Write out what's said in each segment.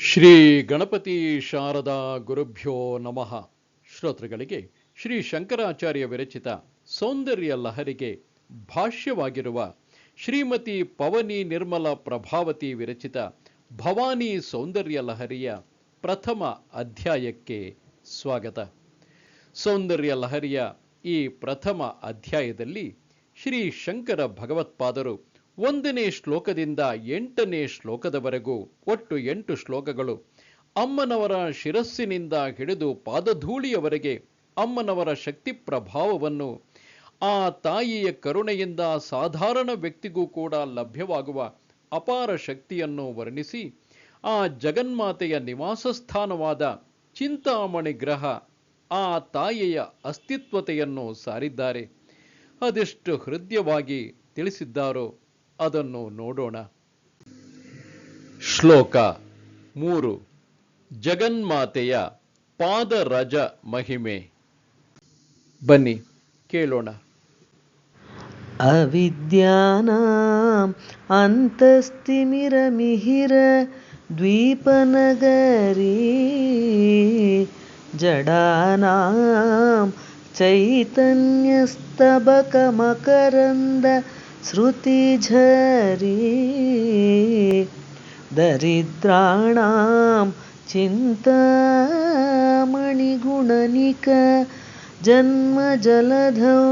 ಶ್ರೀ ಗಣಪತಿ ಶಾರದಾ ಗುರುಭ್ಯೋ ನಮಃ. ಶ್ರೋತೃಗಳಿಗೆ ಶ್ರೀ ಶಂಕರಾಚಾರ್ಯ ವಿರಚಿತ ಸೌಂದರ್ಯ ಲಹರಿಗೆ ಭಾಷ್ಯವಾಗಿರುವ ಶ್ರೀಮತಿ ಪವನಿ ನಿರ್ಮಲ ಪ್ರಭಾವತಿ ವಿರಚಿತ ಭವಾನಿ ಸೌಂದರ್ಯ ಲಹರಿಯ ಪ್ರಥಮ ಅಧ್ಯಾಯಕ್ಕೆ ಸ್ವಾಗತ. ಸೌಂದರ್ಯ ಲಹರಿಯ ಈ ಪ್ರಥಮ ಅಧ್ಯಾಯದಲ್ಲಿ ಶ್ರೀ ಶಂಕರ ಭಗವತ್ಪಾದರು ಒಂದನೇ ಶ್ಲೋಕದಿಂದ ಎಂಟನೇ ಶ್ಲೋಕದವರೆಗೂ ಒಟ್ಟು ಎಂಟು ಶ್ಲೋಕಗಳು. ಅಮ್ಮನವರ ಶಿರಸ್ಸಿನಿಂದ ಹಿಡಿದು ಪಾದಧೂಳಿಯವರೆಗೆ ಅಮ್ಮನವರ ಶಕ್ತಿ ಪ್ರಭಾವವನ್ನು ಆ ತಾಯಿಯ ಕರುಣೆಯಿಂದ ಸಾಧಾರಣ ವ್ಯಕ್ತಿಗೂ ಕೂಡ ಲಭ್ಯವಾಗುವ ಅಪಾರ ಶಕ್ತಿಯನ್ನು ವರ್ಣಿಸಿ ಆ ಜಗನ್ಮಾತೆಯ ನಿವಾಸ ಸ್ಥಾನವಾದ ಚಿಂತಾಮಣಿ ಗ್ರಹ ಆ ತಾಯಿಯ ಅಸ್ತಿತ್ವತೆಯನ್ನು ಸಾರಿದ್ದಾರೆ. ಅದೆಷ್ಟು ಹೃದಯವಾಗಿ ತಿಳಿಸಿದ್ದಾರೋ ಅದನ್ನು ನೋಡೋಣ. ಶ್ಲೋಕ ಮೂರು. ಜಗನ್ಮಾತೆಯ ಪಾದರಜ ಮಹಿಮೆ. ಬನ್ನಿ ಕೇಳೋಣ. ಅವಿದ್ಯಾನಾಂ ಅಂತಸ್ತಿಮಿರಮಿಹಿರ ದ್ವೀಪನಗರಿ ಜಡಾನಾಂ ಚೈತನ್ಯಸ್ತಬಕಮಕರಂದ चैतन्यस्तबकमकरन्द श्रुतिझरी दरिद्राणां चिन्तामणिगुणनिक जन्मजलधौ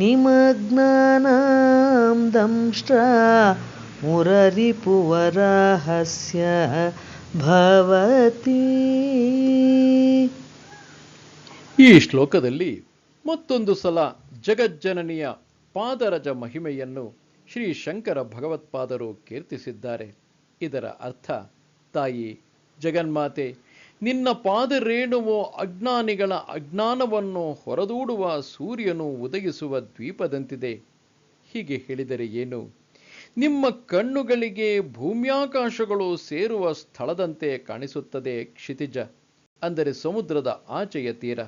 निमग्नानां दंष्ट्रा मुररिपुवराहस्य भवति ಈ ಶ್ಲೋಕದಲ್ಲಿ ಮತ್ತೊಂದು ಸಲ ಜಗಜ್ಜನನಿಯ ಪಾದರಜ ಮಹಿಮೆಯನ್ನು ಶ್ರೀ ಶಂಕರ ಭಗವತ್ಪಾದರು ಕೀರ್ತಿಸಿದ್ದಾರೆ. ಇದರ ಅರ್ಥ, ತಾಯಿ ಜಗನ್ಮಾತೆ, ನಿನ್ನ ಪಾದರೇಣುವು ಅಜ್ಞಾನಿಗಳ ಅಜ್ಞಾನವನ್ನು ಹೊರದೂಡುವ ಸೂರ್ಯನು ಉದಯಿಸುವ ದ್ವೀಪದಂತಿದೆ. ಹೀಗೆ ಹೇಳಿದರೆ ಏನು? ನಿಮ್ಮ ಕಣ್ಣುಗಳಿಗೆ ಭೂಮ್ಯಾಕಾಶಗಳು ಸೇರುವ ಸ್ಥಳದಂತೆ ಕಾಣಿಸುತ್ತದೆ ಕ್ಷಿತಿಜ. ಅಂದರೆ ಸಮುದ್ರದ ಆಚೆಯ ತೀರ.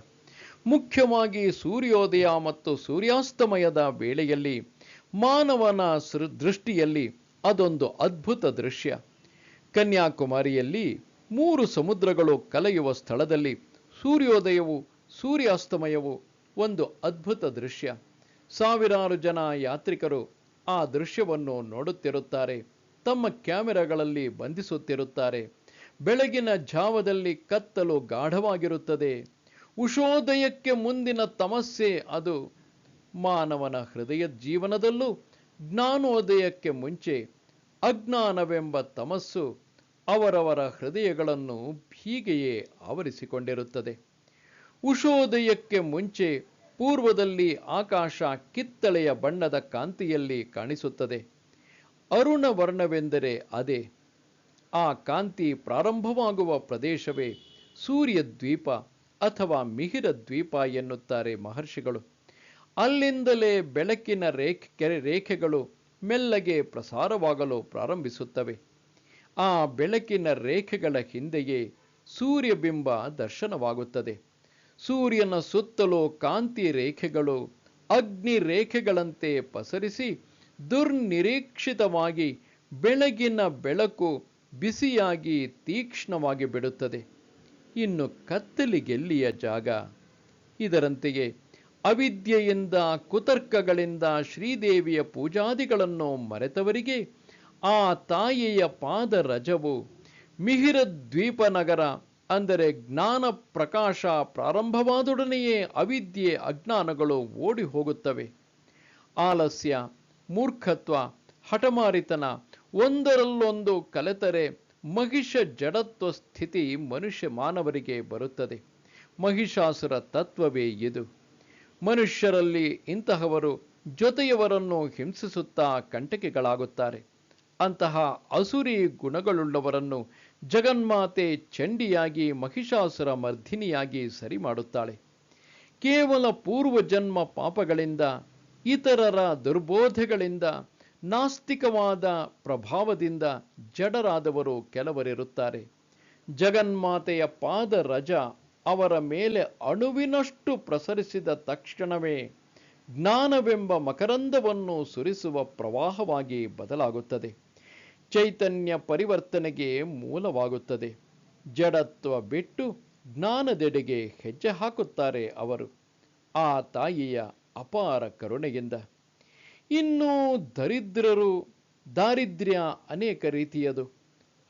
ಮುಖ್ಯವಾಗಿ ಸೂರ್ಯೋದಯ ಮತ್ತು ಸೂರ್ಯಾಸ್ತಮಯದ ವೇಳೆಯಲ್ಲಿ ಮಾನವನ ದೃಷ್ಟಿಯಲ್ಲಿ ಅದೊಂದು ಅದ್ಭುತ ದೃಶ್ಯ. ಕನ್ಯಾಕುಮಾರಿಯಲ್ಲಿ ಮೂರು ಸಮುದ್ರಗಳು ಕಲೆಯುವ ಸ್ಥಳದಲ್ಲಿ ಸೂರ್ಯೋದಯವು, ಸೂರ್ಯಾಸ್ತಮಯವು ಒಂದು ಅದ್ಭುತ ದೃಶ್ಯ. ಸಾವಿರಾರು ಜನ ಯಾತ್ರಿಕರು ಆ ದೃಶ್ಯವನ್ನು ನೋಡುತ್ತಿರುತ್ತಾರೆ, ತಮ್ಮ ಕ್ಯಾಮೆರಾಗಳಲ್ಲಿ ಬಂಧಿಸುತ್ತಿರುತ್ತಾರೆ. ಬೆಳಗಿನ ಜಾವದಲ್ಲಿ ಕತ್ತಲು ಗಾಢವಾಗಿರುತ್ತದೆ. ಉಷೋದಯಕ್ಕೆ ಮುಂದಿನ ತಮಸ್ಸೆ ಅದು ಮಾನವನ ಹೃದಯ ಜೀವನದಲ್ಲೂ ಜ್ಞಾನೋದಯಕ್ಕೆ ಮುಂಚೆ ಅಜ್ಞಾನವೆಂಬ ತಮಸ್ಸು ಅವರವರ ಹೃದಯಗಳನ್ನು ಹೀಗೆಯೇ ಆವರಿಸಿಕೊಂಡಿರುತ್ತದೆ. ಉಷೋದಯಕ್ಕೆ ಮುಂಚೆ ಪೂರ್ವದಲ್ಲಿ ಆಕಾಶ ಕಿತ್ತಳೆಯ ಬಣ್ಣದ ಕಾಂತಿಯಲ್ಲಿ ಕಾಣಿಸುತ್ತದೆ. ಅರುಣ ವರ್ಣವೆಂದರೆ ಅದೇ. ಆ ಕಾಂತಿ ಪ್ರಾರಂಭವಾಗುವ ಪ್ರದೇಶವೇ ಸೂರ್ಯ ದ್ವೀಪ ಅಥವಾ ಮಿಹಿರ ದ್ವೀಪ ಎನ್ನುತ್ತಾರೆ ಮಹರ್ಷಿಗಳು. ಅಲ್ಲಿಂದಲೇ ಬೆಳಕಿನ ರೇಖೆ, ಕೆರೆ ರೇಖೆಗಳು ಮೆಲ್ಲಗೆ ಪ್ರಸಾರವಾಗಲು ಪ್ರಾರಂಭಿಸುತ್ತವೆ. ಆ ಬೆಳಕಿನ ರೇಖೆಗಳ ಹಿಂದೆಯೇ ಸೂರ್ಯಬಿಂಬ ದರ್ಶನವಾಗುತ್ತದೆ. ಸೂರ್ಯನ ಸುತ್ತಲೂ ಕಾಂತಿ ರೇಖೆಗಳು ಅಗ್ನಿ ರೇಖೆಗಳಂತೆ ಪಸರಿಸಿ ದುರ್ನಿರೀಕ್ಷಿತವಾಗಿ ಬೆಳಗಿನ ಬೆಳಕು ಬಿಸಿಯಾಗಿ ತೀಕ್ಷ್ಣವಾಗಿ ಬಿಡುತ್ತದೆ. ಇನ್ನು ಕತ್ತಲಿಗೆಲ್ಲಿಯ ಜಾಗ? ಇದರಂತೆಯೇ ಅವಿದ್ಯೆಯಿಂದ ಕುತರ್ಕಗಳಿಂದ ಶ್ರೀದೇವಿಯ ಪೂಜಾದಿಗಳನ್ನು ಮರೆತವರಿಗೆ ಆ ತಾಯಿಯ ಪಾದ ರಜವು ಮಿಹಿರ ದ್ವೀಪ ನಗರ ಅಂದರೆ ಜ್ಞಾನ ಪ್ರಕಾಶ ಪ್ರಾರಂಭವಾದೊಡನೆಯೇ ಅವಿದ್ಯೆ ಅಜ್ಞಾನಗಳು ಓಡಿ ಹೋಗುತ್ತವೆ ಆಲಸ್ಯ, ಮೂರ್ಖತ್ವ, ಹಠಮಾರಿತನ, ಒಂದರಲ್ಲೊಂದು ಕಲೆತರೆ ಮಹಿಷ ಜಡತ್ವ ಸ್ಥಿತಿ ಮನುಷ್ಯ ಮಾನವರಿಗೆ ಬರುತ್ತದೆ. ಮಹಿಷಾಸುರ ತತ್ವವೇ ಇದು. ಮನುಷ್ಯರಲ್ಲಿ ಇಂತಹವರು ಜೊತೆಯವರನ್ನು ಹಿಂಸಿಸುತ್ತಾ ಕಂಟಕಿಗಳಾಗುತ್ತಾರೆ. ಅಂತಹ ಅಸುರಿ ಗುಣಗಳುಳ್ಳವರನ್ನು ಜಗನ್ಮಾತೆ ಚಂಡಿಯಾಗಿ ಮಹಿಷಾಸುರ ಮರ್ಧಿನಿಯಾಗಿ ಸರಿ ಮಾಡುತ್ತಾಳೆ ಕೇವಲ ಪೂರ್ವಜನ್ಮ ಪಾಪಗಳಿಂದ, ಇತರರ ದುರ್ಬೋಧೆಗಳಿಂದ ನಾಸ್ತಿಕವಾದ ಪ್ರಭಾವದಿಂದ ಜಡರಾದವರು ಕೆಲವರಿರುತ್ತಾರೆ. ಜಗನ್ಮಾತೆಯ ಪಾದ ರಜ ಅವರ ಮೇಲೆ ಅಣುವಿನಷ್ಟು ಪ್ರಸರಿಸಿದ ತಕ್ಷಣವೇ ಜ್ಞಾನವೆಂಬ ಮಕರಂದವನ್ನು ಸುರಿಸುವ ಪ್ರವಾಹವಾಗಿ ಬದಲಾಗುತ್ತದೆ. ಚೈತನ್ಯ ಪರಿವರ್ತನೆಗೆ ಮೂಲವಾಗುತ್ತದೆ. ಜಡತ್ವ ಬಿಟ್ಟು ಜ್ಞಾನದೆಡೆಗೆ ಹೆಜ್ಜೆ ಹಾಕುತ್ತಾರೆ ಅವರು. ಆ ತಾಯಿಯ ಅಪಾರ ಕರುಣೆಯಿಂದ. ಇನ್ನು ದರಿದ್ರರು ದಾರಿದ್ರ್ಯ ಅನೇಕ ರೀತಿಯದು.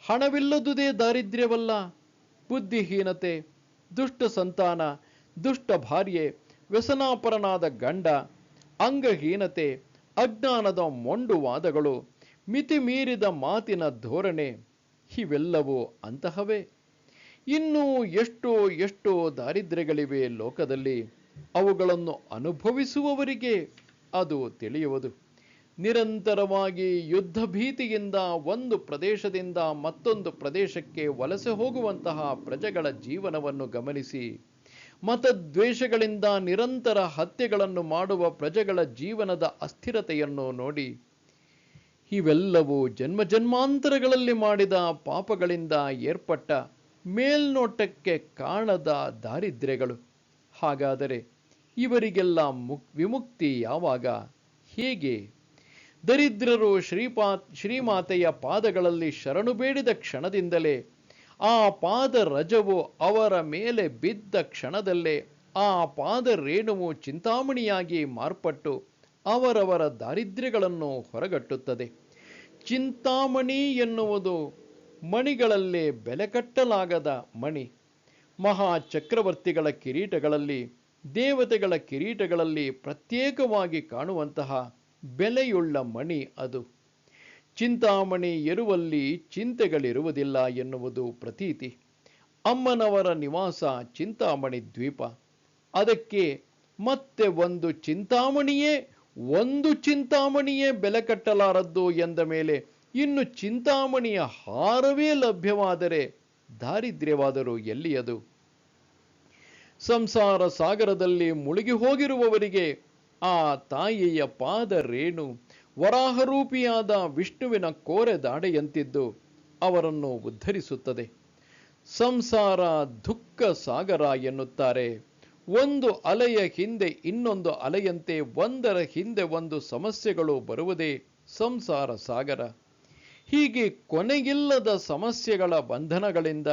ಹಣವಿಲ್ಲದುದೇ ದಾರಿದ್ರ್ಯವಲ್ಲ. ಬುದ್ಧಿಹೀನತೆ, ದುಷ್ಟ ಸಂತಾನ, ದುಷ್ಟ ಭಾರ್ಯೆ, ವ್ಯಸನಾಪರನಾದ ಗಂಡ, ಅಂಗಹೀನತೆ, ಅಜ್ಞಾನದ ಮೊಂಡುವಾದಗಳು ಮಿತಿ ಮೀರಿದ ಮಾತಿನ ಧೋರಣೆ, ಇವೆಲ್ಲವೂ ಅಂತಹವೇ. ಇನ್ನೂ ಎಷ್ಟೋ ಎಷ್ಟೋ ದಾರಿದ್ರ್ಯಗಳಿವೆ ಲೋಕದಲ್ಲಿ. ಅವುಗಳನ್ನು ಅನುಭವಿಸುವವರಿಗೆ ಅದು ತಿಳಿಯುವುದು. ನಿರಂತರವಾಗಿ ಯುದ್ಧ ಭೀತಿಯಿಂದ ಒಂದು ಪ್ರದೇಶದಿಂದ ಮತ್ತೊಂದು ಪ್ರದೇಶಕ್ಕೆ ವಲಸೆ ಹೋಗುವಂತಹ ಪ್ರಜೆಗಳ ಜೀವನವನ್ನು ಗಮನಿಸಿ. ಮತದ್ವೇಷಗಳಿಂದ ನಿರಂತರ ಹತ್ಯೆಗಳನ್ನು ಮಾಡುವ ಪ್ರಜೆಗಳ ಜೀವನದ ಅಸ್ಥಿರತೆಯನ್ನು ನೋಡಿ. ಇವೆಲ್ಲವೂ ಜನ್ಮ ಜನ್ಮಾಂತರಗಳಲ್ಲಿ ಮಾಡಿದ ಪಾಪಗಳಿಂದ ಏರ್ಪಟ್ಟ ಮೇಲ್ನೋಟಕ್ಕೆ ಕಾಣದ ದಾರಿದ್ರ್ಯಗಳು. ಹಾಗಾದರೆ ಇವರಿಗೆಲ್ಲ ಮುಕ್ ವಿಮುಕ್ತಿ ಯಾವಾಗ? ಹೇಗೆ? ದರಿದ್ರರು ಶ್ರೀಪಾ, ಶ್ರೀಮಾತೆಯ ಪಾದಗಳಲ್ಲಿ ಶರಣು ಬೇಡಿದ ಕ್ಷಣದಿಂದಲೇ, ಆ ಪಾದ ರಜವು ಅವರ ಮೇಲೆ ಬಿದ್ದ ಕ್ಷಣದಲ್ಲೇ, ಆ ಪಾದ ರೇಣುವು ಚಿಂತಾಮಣಿಯಾಗಿ ಮಾರ್ಪಟ್ಟು ಅವರವರ ದಾರಿದ್ರ್ಯಗಳನ್ನು ಹೊರಗಟ್ಟುತ್ತದೆ. ಚಿಂತಾಮಣಿ ಎನ್ನುವುದು ಮಣಿಗಳಲ್ಲೇ ಬೆಲೆ ಕಟ್ಟಲಾಗದ ಮಣಿ. ಮಹಾ ಚಕ್ರವರ್ತಿಗಳ ಕಿರೀಟಗಳಲ್ಲಿ ದೇವತೆಗಳ ಕಿರೀಟಗಳಲ್ಲಿ ಪ್ರತ್ಯೇಕವಾಗಿ ಕಾಣುವಂತಹ ಬೆಲೆಯುಳ್ಳ ಮಣಿ ಅದು. ಚಿಂತಾಮಣಿ ಇರುವಲ್ಲಿ ಚಿಂತೆಗಳಿರುವುದಿಲ್ಲ ಎನ್ನುವುದು ಪ್ರತೀತಿ. ಅಮ್ಮನವರ ನಿವಾಸ ಚಿಂತಾಮಣಿ ದ್ವೀಪ. ಅದಕ್ಕೆ ಮತ್ತೆ ಒಂದು ಚಿಂತಾಮಣಿಯೇ ಒಂದು ಚಿಂತಾಮಣಿಯೇ ಬೆಲೆ ಕಟ್ಟಲಾರದ್ದು ಎಂದ ಮೇಲೆ ಇನ್ನು ಚಿಂತಾಮಣಿಯ ಹಾರವೇ ಲಭ್ಯವಾದರೆ ದಾರಿದ್ರ್ಯವಾದರೂ ಎಲ್ಲಿಯದು? ಸಂಸಾರ ಸಾಗರದಲ್ಲಿ ಮುಳುಗಿ ಹೋಗಿರುವವರಿಗೆ ಆ ತಾಯಿಯ ಪಾದ ರೇಣು ವರಾಹರೂಪಿಯಾದ ವಿಷ್ಣುವಿನ ಕೋರೆ ದಾಡೆಯಂತಿದ್ದು ಅವರನ್ನು ಉದ್ಧರಿಸುತ್ತದೆ. ಸಂಸಾರ ದುಃಖ ಸಾಗರ ಎನ್ನುತ್ತಾರೆ. ಒಂದು ಅಲೆಯ ಹಿಂದೆ ಇನ್ನೊಂದು ಅಲೆಯಂತೆ ಒಂದರ ಹಿಂದೆ ಒಂದು ಸಮಸ್ಯೆಗಳು ಬರುವುದೇ ಸಂಸಾರ ಸಾಗರ. ಹೀಗೆ ಕೊನೆಗಿಲ್ಲದ ಸಮಸ್ಯೆಗಳ ಬಂಧನಗಳಿಂದ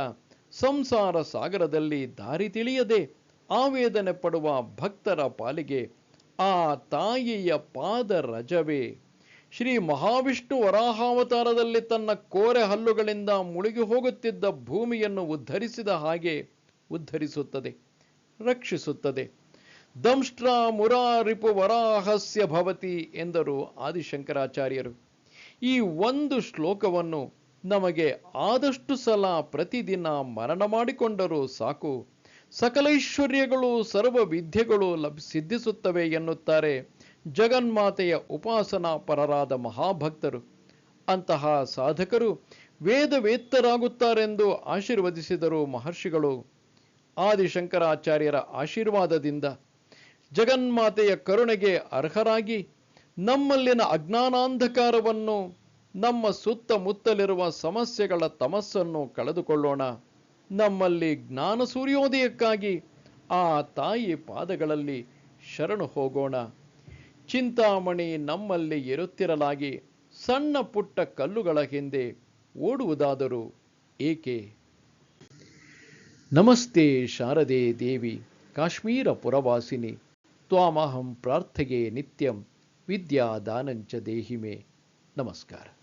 ಸಂಸಾರ ಸಾಗರದಲ್ಲಿ ದಾರಿ ತಿಳಿಯದೆ ಆವೇದನೆ ಪಡುವ ಭಕ್ತರ ಪಾಲಿಗೆ ಆ ತಾಯಿಯ ಪಾದ ರಜವೇ. ಶ್ರೀ ಮಹಾವಿಷ್ಣು ವರಾಹಾವತಾರದಲ್ಲಿ ತನ್ನ ಕೋರೆ ಹಲ್ಲುಗಳಿಂದ ಮುಳುಗಿ ಹೋಗುತ್ತಿದ್ದ ಭೂಮಿಯನ್ನು ಉದ್ಧರಿಸಿದ ಹಾಗೆ ಉದ್ಧರಿಸುತ್ತದೆ, ರಕ್ಷಿಸುತ್ತದೆ. ದಂಷ್ಟ್ರ ಮುರಾರಿಪು ವರಾಹಸ್ಯ ಭವತಿ ಎಂದರು ಆದಿಶಂಕರಾಚಾರ್ಯರು. ಈ ಒಂದು ಶ್ಲೋಕವನ್ನು ನಮಗೆ ಆದಷ್ಟು ಸಲ ಪ್ರತಿದಿನ ಮರಣ ಮಾಡಿಕೊಂಡರೂ ಸಾಕು. ಸಕಲೈಶ್ವರ್ಯಗಳು ಸರ್ವ ವಿದ್ಯೆಗಳು ಸಿದ್ಧಿಸುತ್ತವೆ ಎನ್ನುತ್ತಾರೆ ಜಗನ್ಮಾತೆಯ ಉಪಾಸನಾ ಪರರಾದ ಮಹಾಭಕ್ತರು. ಅಂತಹ ಸಾಧಕರು ವೇದವೇತ್ತರಾಗುತ್ತಾರೆಂದು ಆಶೀರ್ವದಿಸಿದರು ಮಹರ್ಷಿಗಳು. ಆದಿಶಂಕರಾಚಾರ್ಯರ ಆಶೀರ್ವಾದದಿಂದ ಜಗನ್ಮಾತೆಯ ಕರುಣೆಗೆ ಅರ್ಹರಾಗಿ ನಮ್ಮಲ್ಲಿನ ಅಜ್ಞಾನಾಂಧಕಾರವನ್ನು ನಮ್ಮ ಸುತ್ತಮುತ್ತಲಿರುವ ಸಮಸ್ಯೆಗಳ ತಮಸ್ಸನ್ನು ಕಳೆದುಕೊಳ್ಳೋಣ. ನಮ್ಮಲ್ಲಿ ಜ್ಞಾನ ಸೂರ್ಯೋದಯಕ್ಕಾಗಿ ಆ ತಾಯಿ ಪಾದಗಳಲ್ಲಿ ಶರಣು ಹೋಗೋಣ. ಚಿಂತಾಮಣಿ ನಮ್ಮಲ್ಲಿ ಇರುತ್ತಿರಲಾಗಿ ಸಣ್ಣ ಪುಟ್ಟ ಕಲ್ಲುಗಳ ಹಿಂದೆ ಓಡುವುದಾದರೂ ಏಕೆ? ನಮಸ್ತೆ ಶಾರದೆ ದೇವಿ, ಕಾಶ್ಮೀರ ಪುರವಾಸಿನಿ. ತ್ವಾಮಹಂ ಪ್ರಾರ್ಥೆಗೆ ನಿತ್ಯಂ, ವಿದ್ಯಾದಾನಂಚ ದೇಹಿಮೆ. ನಮಸ್ಕಾರ.